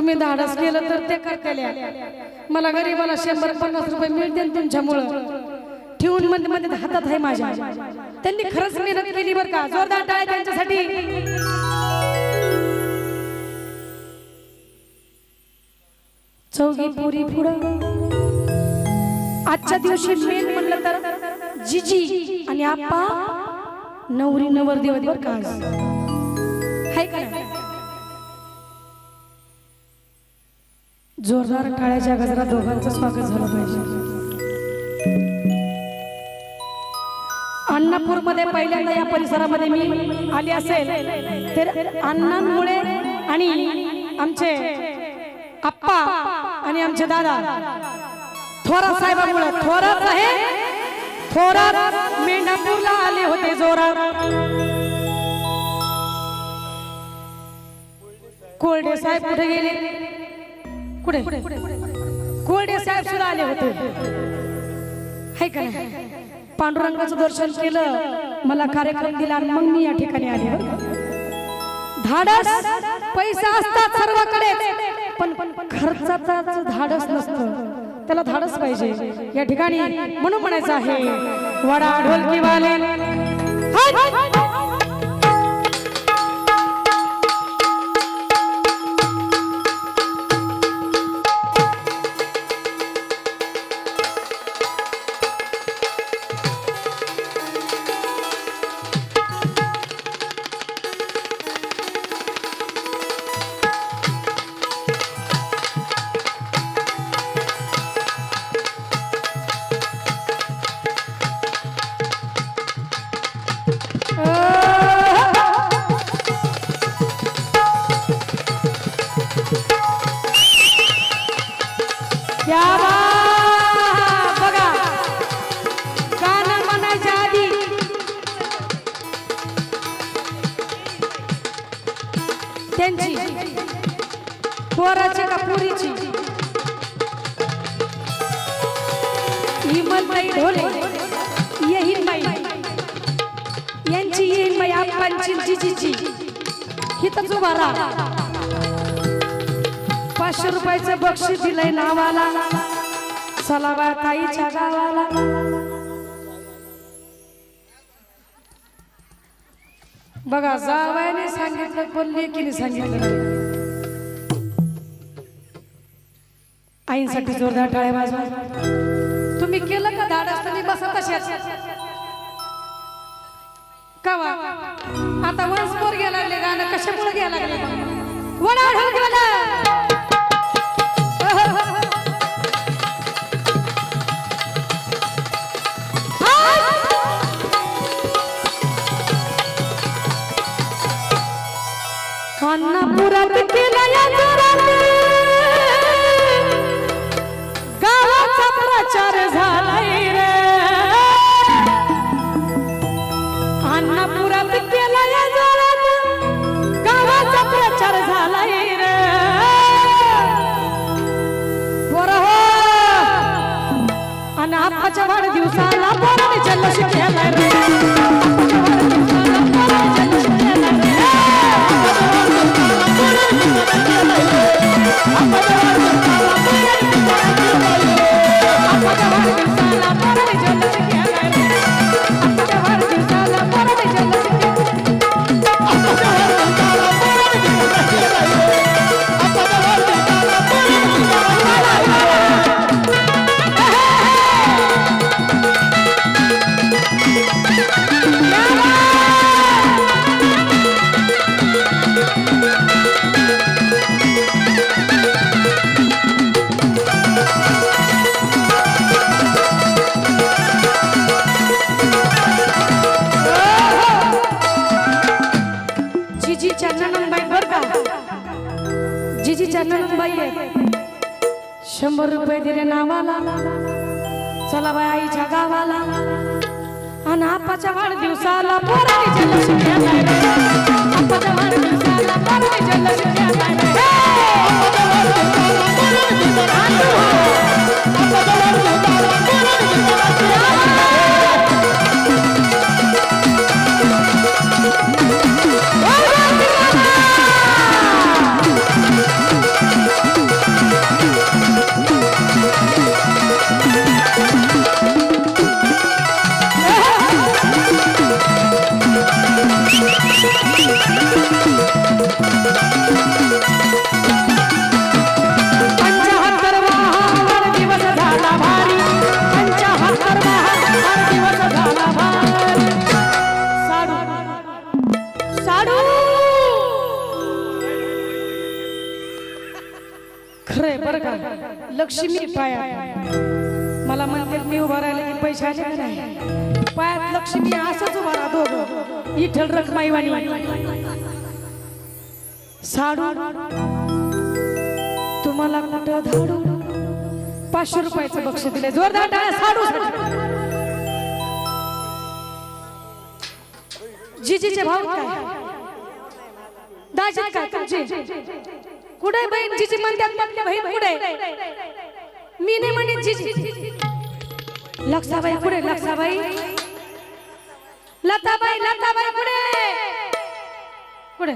तुम्ही धाडस केलं तर ते करते मला गरीबाला शंभर पन्नास रुपये मिळते तुमच्यामुळं. ठेवून मध्ये मध्ये हातात आहे माझ्या. त्यांनी खरंच मेहनत केली बरं का? जोरदार टाळे त्यांच्यासाठी. चौघी पुरी पुढं. आजच्या दिवशी मेन म्हणलं तर जिजी आणि आप्पा नवरी नवर देव बरं का हाय का जोरदार टाळ्याच्या गजरात दोघांचं स्वागत झालं पाहिजे. अन्नापूरमध्ये पहिल्यांदा या परिसरामध्ये मी आली असेल तर अण्णांमुळे आणि आमचे आप्पा आणि आमचे दादा थोरात साहेबांमुळे थोरात आहे थोरात मेंढापूरला आले होते जोरात. कोरडे साहेब कुठे गेले? कुठे? कोरडे साहेब सुद्धा आले होते. हाय का पांडुरंगाचं दर्शन केलं मला कार्यक्रम दिला आणि मग मी या ठिकाणी आले धाडस पैसा असतात सर्वाकडे पण खर्चाचा धाडस नसतं. त्याला धाडस पाहिजे. या ठिकाणी म्हणून म्हणायचं आहे. वडा ढोलकी वाले त्यांची पोराची का पुरीची? हिमलताई ढोले येहीनबाई. यांची येहीनबाई आप्पांची जिजीची. हिथंच उभा राहा. पाचशे रुपयाचं बक्षीस दिलंय नावाला. सलाबा ताईच्या गावाला. बघा जावायने सांगितलं पण लेकीने सांगितलं आईसाठी जोरदार टाळ्या वाजवा तुम्ही केलं का दाड तुम्ही बसा तशाच का वा? आता वन्स पोर घ्यायला लागले गाणं कशामुळे घ्यायला लागले वडा ढोलकीवाला! जिजीच्या ननंदबाई आहे. शंभर रुपये दिले नावाला. चला बाई आईच्या गावाला. आणि आपाच्या वाढदिवसाला पोराने जल्लोष आपाच्या वाढदिवसाला पोराने जल्लोष लक्ष्मी पाया. मला म्हणते मी उभा राहिले की पैसे आले का नाही? पायात लक्ष्मी असंच उभा राहतो इठल रखमाईवाणी. साडू. तुम्हाला कुठं धाडू? पाचशे रुपयाचं बक्षीस दिले जोरदार टाळ्या साडू जीजीचे भाव काय? दाजी काय तुमची? कुठे बहीण? जीजी म्हणतात म्हणते बहीण कुठे मी नाही म्हणे लक्षाबाई पुढे लक्षाबाई लताबाई लताबाई पुढे. कुठे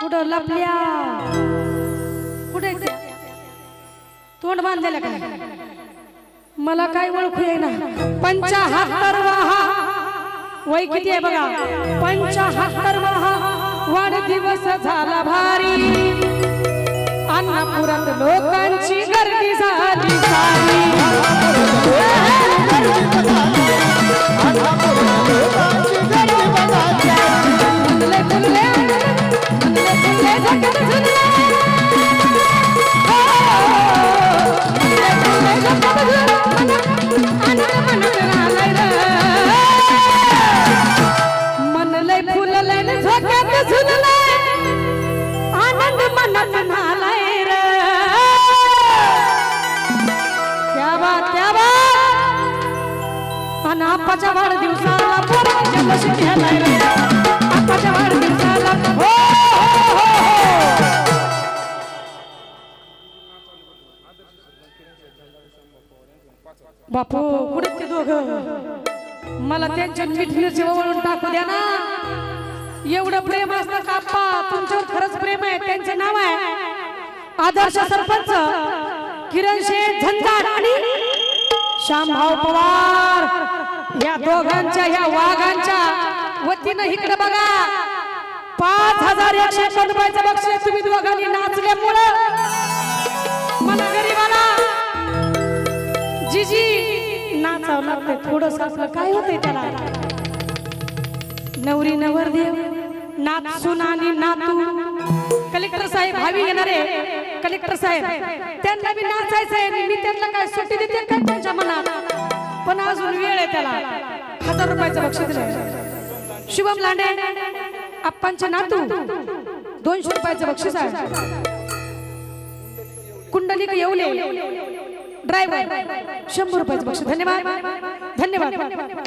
कुठं लपल्या. कुठे तोंड बांधलेलं काय मला काय ओळखू येईना. पंचाहत्तर वाहा. वय किती आहे बघा? पंचाहत्तर वाहा. वाढदिवस झाला भा अन्नपुरात लोकांची गर्दी झाली. सारी बापू कुठे ते दोघ. मला त्यांच्या मिठीने वळून टाकू द्या ना. एवढं प्रेम असतं काप्पा तुमच्यावर खरंच प्रेम आहे त्यांचे नाव आहे. आदर्श सरपंच किरण शेठ झंझाड आणि श्यामभाऊ पवार. या दोघांच्या या वाघांच्या वतीनं इकडे बघा. पाच हजार एकशे एकोण रुपयाचं बक्षीस तुम्ही दोघांनी नाचल्यामुळं. मला नाचावं लागतंय थोडस आपलं काय होतंय त्याला? नवरी नवरदेव नाचून आणि नातू. कलेक्टर साहेब भावी येणारे कलेक्टर साहेब त्यांना बी नाचायचं आहे मी त्यांना काय सुट्टी देते का त्यांच्या मनात? पण अजून वेळ आहे त्याला. हजार रुपयाचं बक्षीस दिलं शुभम लांडे आप्पांचे नातू दोनशे रुपयाचं बक्षीस आहे. कुंडलिक येवले. ड्रायव्हर शंभर रुपयाचं बक्षीस. धन्यवाद. धन्यवाद.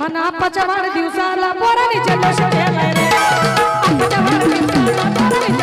आणि आप्पाच्या वाढदिवसाला पोराने जल्लोष केलाय रे. आप्पाच्या वाढदिवसाला पोराने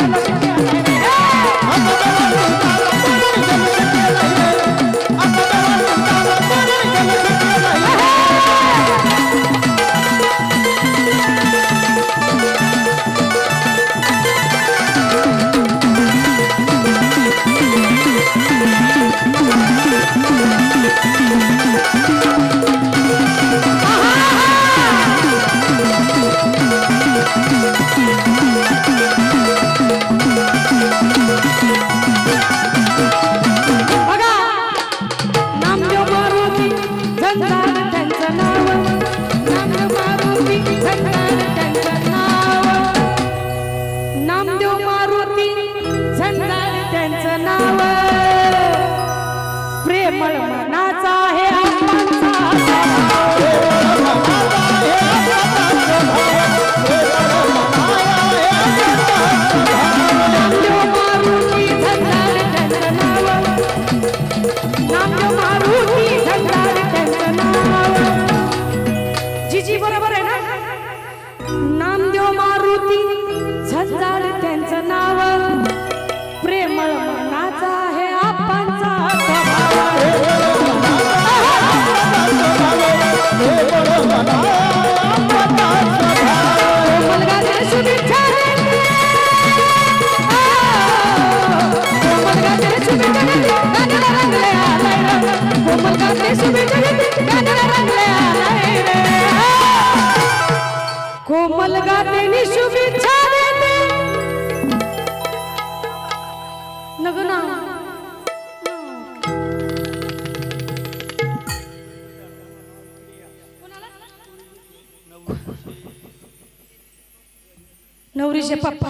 नवरीचे पप्पा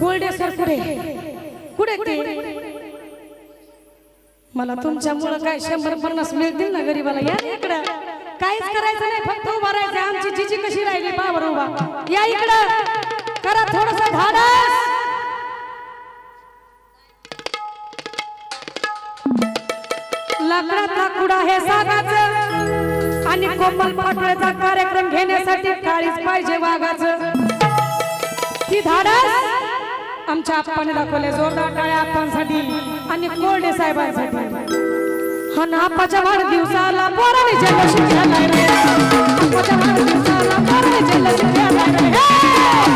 कोरडे सर कुठे कुठे ते? मला तुमच्यामुळं काय शंभर पन्नास मिळतील ना गरीबाला? या इकडं. काहीच करायचं नाही फक्त उभा राहायचं. आमची जिजी कशी राहिली? बाबर उभा. या इकडं. करा थोडस धाडस. लाकडात लाकूड हे सागाचं. आणि कोमल पाटोळ्याचा कार्यक्रम घेण्यासाठी काळीच पाहिजे वाघाच. ती धाडस आमच्या आप्पाने दाखवले जोरदार टाळ्या आप्पांसाठी आणि कोरडे साहेबांसाठी. हा ना वाढदिवसाला पोराने जल्लोष केलाय रे आप्पाच्या वाढदिवसाला पोराने जल्लोष केलाय रे